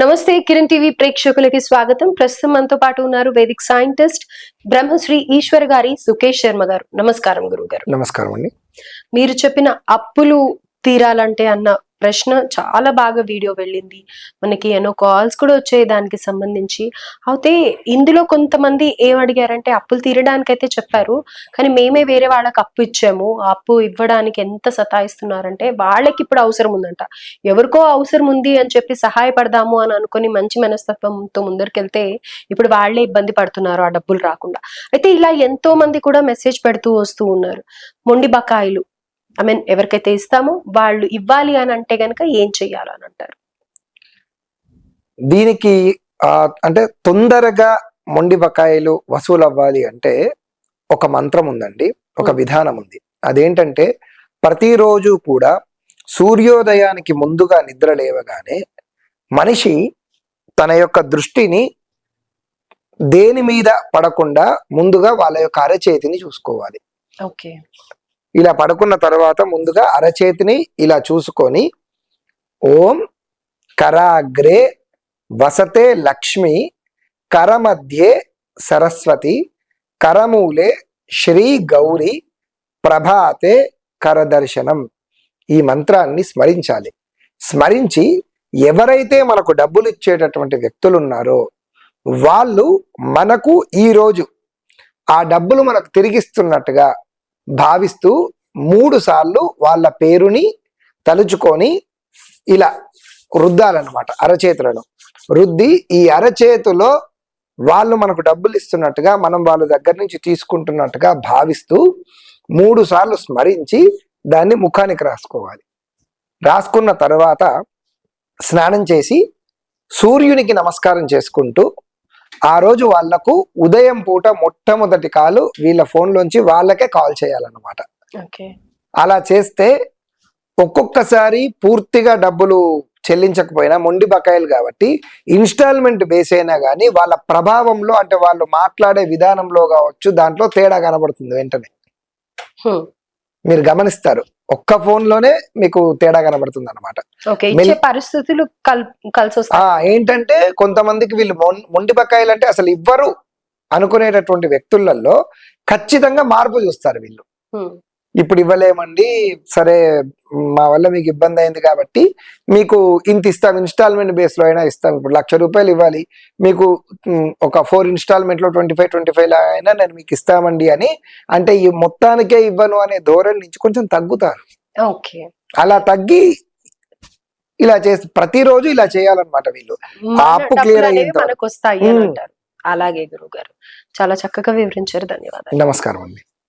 నమస్తే కిరణ్ టీవీ ప్రేక్షకులకి స్వాగతం. ప్రస్తుతం మనతో పాటు ఉన్నారు వేదిక్ సైంటిస్ట్ బ్రహ్మశ్రీ ఈశ్వర్ గారి సుకేష్ శర్మ గారు. నమస్కారం గురువు గారు నమస్కారం అండి. మీరు చెప్పిన అప్పులు తీరాలంటే అన్న ప్రశ్న చాలా బాగా వీడియో వెళ్ళింది. మనకి ఎన్నో కాల్స్ కూడా వచ్చాయి దానికి సంబంధించి. అయితే ఇందులో కొంతమంది ఏం అడిగారంటే అప్పులు తీరడానికి అయితే చెప్పారు. కానీ మేమే వేరే వాళ్ళకి అప్పు ఇచ్చాము. ఆ అప్పు ఇవ్వడానికి ఎంత సతాయిస్తున్నారంటే వాళ్ళకి ఇప్పుడు అవసరం ఉందంట. ఎవరికో అవసరం ఉంది అని చెప్పి సహాయపడదాము అని అనుకుని మంచి మనస్తత్వంతో ముందరికెళ్తే ఇప్పుడు వాళ్ళే ఇబ్బంది పడుతున్నారు ఆ డబ్బులు రాకుండా. అయితే ఇలా ఎంతో మంది కూడా మెసేజ్ పెడుతూ వస్తూ ఉన్నారు. మొండి బకాయిలు. ఐ మీన్ ఎవరికైతే ఇస్తామో వాళ్ళు ఇవ్వాలి అని అంటే గనక ఏం చెయ్యాలని అంటారు? దీనికి అంటే తొందరగా మొండి బకాయిలు వసూలు అవ్వాలి అంటే ఒక మంత్రం ఉందండి ఒక Hmm. విధానం ఉంది. అదేంటంటే ప్రతిరోజు కూడా సూర్యోదయానికి ముందుగా నిద్ర లేవగానే మనిషి తన యొక్క దృష్టిని దేని మీద పడకుండా ముందుగా వాళ్ళ యొక్క అరచేతిని చూసుకోవాలి. ఓకే. ఇలా పడుకున్న తర్వాత ముందుగా అరచేతిని ఇలా చూసుకొని ఓం కరాగ్రే వసతే లక్ష్మి కరమధ్యే సరస్వతి కరమూలే శ్రీ గౌరి ప్రభాతే కరదర్శనం. ఈ మంత్రాన్ని స్మరించాలి. స్మరించి ఎవరైతే మనకు డబ్బులు ఇచ్చేటటువంటి వ్యక్తులు ఉన్నారో వాళ్ళు మనకు ఈ రోజు ఆ డబ్బులు మనకు తిరిగిస్తున్నట్టుగా భావిస్తూ మూడు సార్లు వాళ్ళ పేరుని తలుచుకొని ఇలా రుద్దాలన్నమాట అరచేతులను. రుద్ది ఈ అరచేతిలో వాళ్ళు మనకు డబ్బులు ఇస్తున్నట్టుగా మనం వాళ్ళ దగ్గర నుంచి తీసుకుంటున్నట్టుగా భావిస్తూ మూడు సార్లు స్మరించి దాన్ని ముఖానికి రాసుకోవాలి. రాసుకున్న తర్వాత స్నానం చేసి సూర్యునికి నమస్కారం చేసుకుంటూ ఆ రోజు వాళ్ళకు ఉదయం పూట మొట్టమొదటి కాలు వీళ్ళ ఫోన్లోంచి వాళ్ళకే కాల్ చేయాలన్నమాట. ఓకే. అలా చేస్తే ఒక్కొక్కసారి పూర్తిగా డబ్బులు చెల్లించకపోయినా మొండి బకాయిలు కాబట్టి ఇన్స్టాల్మెంట్ బేస్ అయినా కానీ వాళ్ళ ప్రభావంలో అంటే వాళ్ళు మాట్లాడే విధానంలో కావచ్చు దాంట్లో తేడా కనబడుతుంది వెంటనే. మీరు గమనిస్తారు. ఒక్క ఫోన్లోనే మీకు తేడా కనబడుతుంది అనమాట పరిస్థితులు కల్ కలిసి ఏంటంటే కొంతమందికి వీళ్ళు మొండి బకాయిలు అంటే అసలు ఇవ్వరు అనుకునేటటువంటి వ్యక్తులలో ఖచ్చితంగా మార్పు చూస్తారు వీళ్ళు. ఇప్పుడు ఇవ్వలేమండి. సరే మా వల్ల మీకు ఇబ్బంది అయింది కాబట్టి మీకు ఇంత ఇస్తాం ఇన్స్టాల్మెంట్ బేస్లో అయినా ఇస్తాం. ఇప్పుడు లక్ష రూపాయలు ఇవ్వాలి. మీకు ఒక ఫోర్ ఇన్స్టాల్మెంట్లో ట్వంటీ ఫైవ్ ట్వంటీ ఫైవ్ అయినా నేను మీకు ఇస్తామండి అని అంటే ఈ మొత్తానికే ఇవ్వను అనే ధోరణి నుంచి కొంచెం తగ్గుతారు. ఓకే. అలా తగ్గి ఇలా చేసి ప్రతిరోజు ఇలా చేయాలన్నమాట వీళ్ళు. మన అప్పు హ్మ్. అంటారు. అలాగే గురువు గారు చాలా చక్కగా వివరించారు. ధన్యవాదాలు. నమస్కారం అండి.